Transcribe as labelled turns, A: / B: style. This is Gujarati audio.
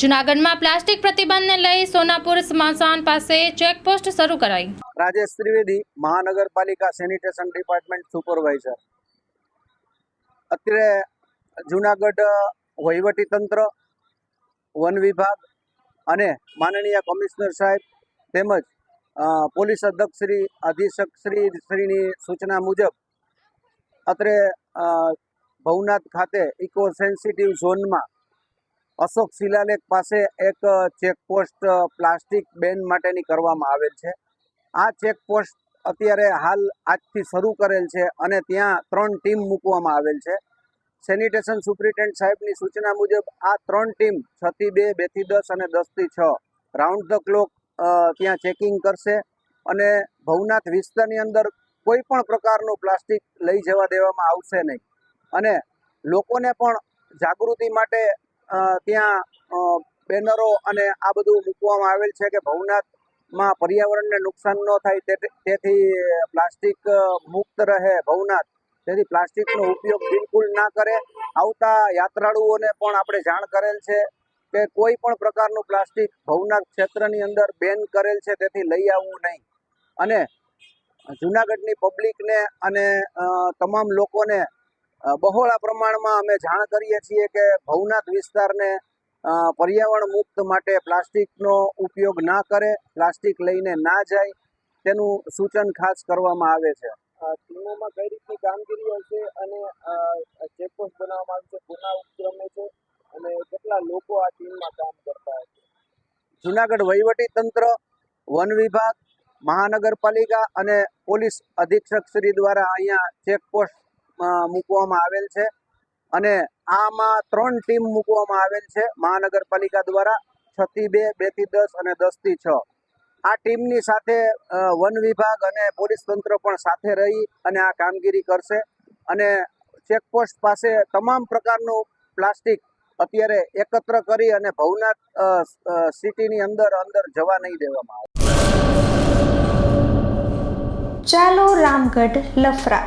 A: જૂનાગઢમાં પ્લાસ્ટિક પ્રતિબંધને લઈ સોનાપુર સ્મશાન પાસે ચેકપોસ્ટ શરૂ કરાઈ.
B: રાજેશ ત્રિવેદી, મહાનગરપાલિકા સેનિટેશન ડિપાર્ટમેન્ટ સુપરવાઇઝર. અત્યારે જુનાગઢ વહીવટી તંત્ર, વન વિભાગ અને માનનીય કમિશનર સાહેબ તેમજ પોલીસ અધ્યક્ષ શ્રી અધિક્ષક શ્રી શ્રીની સૂચના મુજબ અત્રે ભવનાથ ખાતે ઇકો સેન્સિટિવ ઝોનમાં અશોક શિલાલેખ પાસે એક ચેકપોસ્ટ પ્લાસ્ટિક બેન માટેની કરવામાં આવેલ છે. આ ચેકપોસ્ટ અત્યારે હાલ આજથી શરૂ કરેલ છે અને ત્યાં ત્રણ ટીમ મૂકવામાં આવેલ છે. સેનિટેશન સુપ્રિન્ટેન્ડન્ટ સાહેબની સૂચના મુજબ આ ત્રણ ટીમ છ થી બે બેથી દસ અને દસથી છ રાઉન્ડ ધ ક્લોક ત્યાં ચેકિંગ કરશે અને ભવનાથ વિસ્તારની અંદર કોઈ પણ પ્રકારનું પ્લાસ્ટિક લઈ જવા દેવામાં આવશે નહીં. અને લોકોને પણ જાગૃતિ માટે ત્યાં બેનરો અને આ બધું મૂકવામાં આવેલ છે કે ભવનાથમાં પર્યાવરણને નુકસાન ન થાય તેથી પ્લાસ્ટિક મુક્ત રહે ભવનાથ. તેથી પ્લાસ્ટિકનો ઉપયોગ બિલકુલ ના કરે. આવતા યાત્રાળુઓને પણ આપણે જાણ કરેલ છે કે કોઈ પણ પ્રકારનું પ્લાસ્ટિક ભવનાથ ક્ષેત્રની અંદર બેન કરેલ છે તેથી લઈ આવવું નહીં. અને જુનાગઢની પબ્લિકને અને તમામ લોકોને બહોળા પ્રમાણમાં અમે જાણ કરીએ છીએ કે ભવનાથ વિસ્તારને પર્યાવરણ મુક્ત માટે પ્લાસ્ટિકનો ઉપયોગ ના કરે પ્લાસ્ટિક લઈને ના જાય તેનું સૂચન ખાસ કરવામાં આવે છે. ટીમોમાં કઈ રીતની કામગીરી હશે અને ચેકપોસ્ટ બનાવવામાં આવશે કોના ઉપક્રમે છે અને કેટલા લોકો આ ટીમમાં કામ કરતા હશે? જુનાગઢ વહીવટી તંત્ર વન વિભાગ મહાનગરપાલિકા અને પોલીસ અધિક્ષક શ્રી દ્વારા અહીંયા ચેકપોસ્ટ મૂકવામાં આવેલ છે. અને આમાં ત્રણ ટીમ મૂકવામાં આવેલ છે. મહાનગરપાલિકા દ્વારા છ થી બે બેથી દસ અને દસથી છ. આ ટીમની સાથે વન વિભાગ અને પોલીસ તંત્ર પણ સાથે રહી અને આ કામગીરી કરશે. અને ચેકપોસ્ટ પાસે તમામ પ્રકારનું પ્લાસ્ટિક અત્યારે એકત્ર કરી અને ભવનાથ સિટીની અંદર અંદર જવા નહીં દેવામાં આવે.
C: ચાલો રામગઢ લફરા.